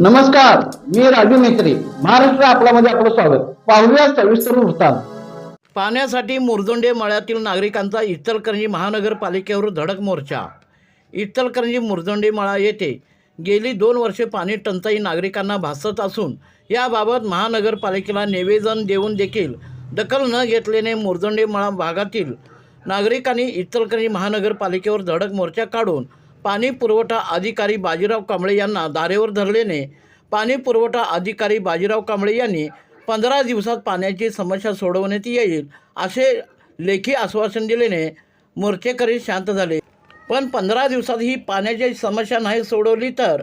नमस्कार मी राजू मेत्री महाराष्ट्र आपल्यामध्ये आपलं स्वागत. पाहूया सविस्तर वृत्तांत. पाण्यासाठी मुरदुंडे मळ्यातील नागरिकांचा इचलकरंजी महानगरपालिकेवर धडक मोर्चा. इचलकरंजी मुरदुंडे मळा येथे गेली दोन वर्षे पाणी टंचाई नागरिकांना भासत असून याबाबत महानगरपालिकेला निवेदन देऊन देखील दखल न घेतल्याने मुरदुंडे मळा भागातील नागरिकांनी इचलकरंजी महानगरपालिकेवर धडक मोर्चा काढून पाणी पुरवठा अधिकारी बाजीराव कांबळे यांना दारेवर धरल्याने पाणी पुरवठा अधिकारी बाजीराव कांबळे यांनी पंधरा दिवसात पाण्याची समस्या सोडवण्यात येईल असे लेखी आश्वासन दिल्याने मोर्चेकरी शांत झाले. पण पंधरा दिवसात ही पाण्याची समस्या नाही सोडवली तर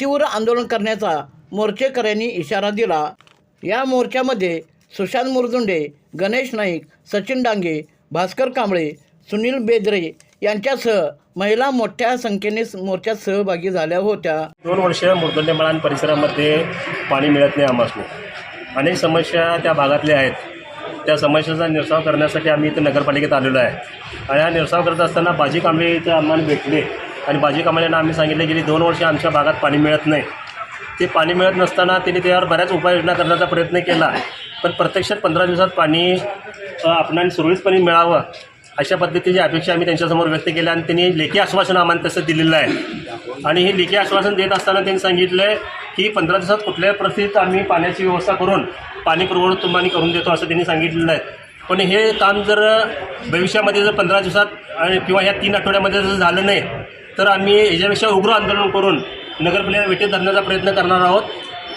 तीव्र आंदोलन करण्याचा मोर्चेकऱ्यांनी इशारा दिला. या मोर्चामध्ये सुशांत मुरदुंडे गणेश नाईक सचिन डांगे भास्कर कांबळे सुनील बेदरे यांच्यासह महिला मोठ्या संख्येने मोर्चात सहभागी झाल्या होत्या. दोन वर्ष मुरदंडेमळा आणि परिसरामध्ये पाणी मिळत नाही आम्हाला अनेक समस्या त्या भागातल्या आहेत. त्या समस्येचा निरसाव करण्यासाठी आम्ही इथं नगरपालिकेत आलेलो आहे. आणि हा निरसाव करत असताना बाजी कांबळे इथं आम्हाला भेटले. आणि बाजी कांबळेंना आम्ही सांगितले गेली दोन वर्ष आमच्या भागात पाणी मिळत नाही. ते पाणी मिळत नसताना त्यांनी त्यावर बऱ्याच उपाययोजना करण्याचा प्रयत्न केला. पण प्रत्यक्षात पंधरा दिवसात पाणी आपणाने सुरळीतपणे मिळावं. अशा पद्धतीची अपेक्षा आम्ही त्यांच्यासमोर व्यक्त केल्या आणि त्यांनी लेखी आश्वासन आम्हाला तसं दिलेलं आहे. आणि हे लेखी आश्वासन देत असताना त्यांनी सांगितलं आहे की पंधरा दिवसात कुठल्याही परिस्थितीत आम्ही पाण्याची व्यवस्था करून पाणी पुरवठा तुम्हाला करून देतो असं त्यांनी सांगितलेलं आहे. पण हे काम जर भविष्यामध्ये जर पंधरा दिवसात आणि किंवा ह्या तीन आठवड्यामध्ये जर झालं नाही तर आम्ही याच्यापेक्षा उग्र आंदोलन करून नगरपालिका वेटे धरण्याचा प्रयत्न करणार आहोत.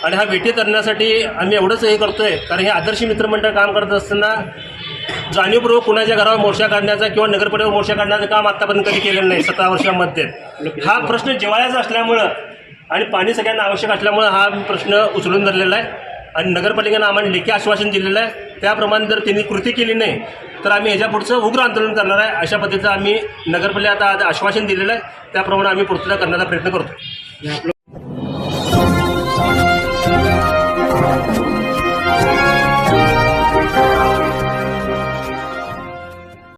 आणि हा वेटे धरण्यासाठी आम्ही एवढंच हे करतो आहे कारण हे आदर्श मित्रमंडळ काम करत असताना जाणीवपूर्वक कुणाच्या घरावर मोर्चा काढण्याचा किंवा नगरपालिकेवर मोर्चा काढण्याचं काम आत्तापर्यंत कधी केलेलं नाही सतरा वर्षामध्ये. हा प्रश्न जिवाळ्याचा असल्यामुळं आणि पाणी सगळ्यांना आवश्यक असल्यामुळं हा प्रश्न उचलून धरलेला आहे आणि नगरपालिकेनं आम्हाला लेखी आश्वासन दिलेलं आहे. त्याप्रमाणे जर त्यांनी कृती केली नाही तर आम्ही ह्याच्या पुढचं उग्र आंदोलन करणार आहे. अशा पद्धतीचं आम्ही नगरपालिका आता आश्वासन दिलेलं आहे. त्याप्रमाणे आम्ही पुढचं करण्याचा प्रयत्न करतो.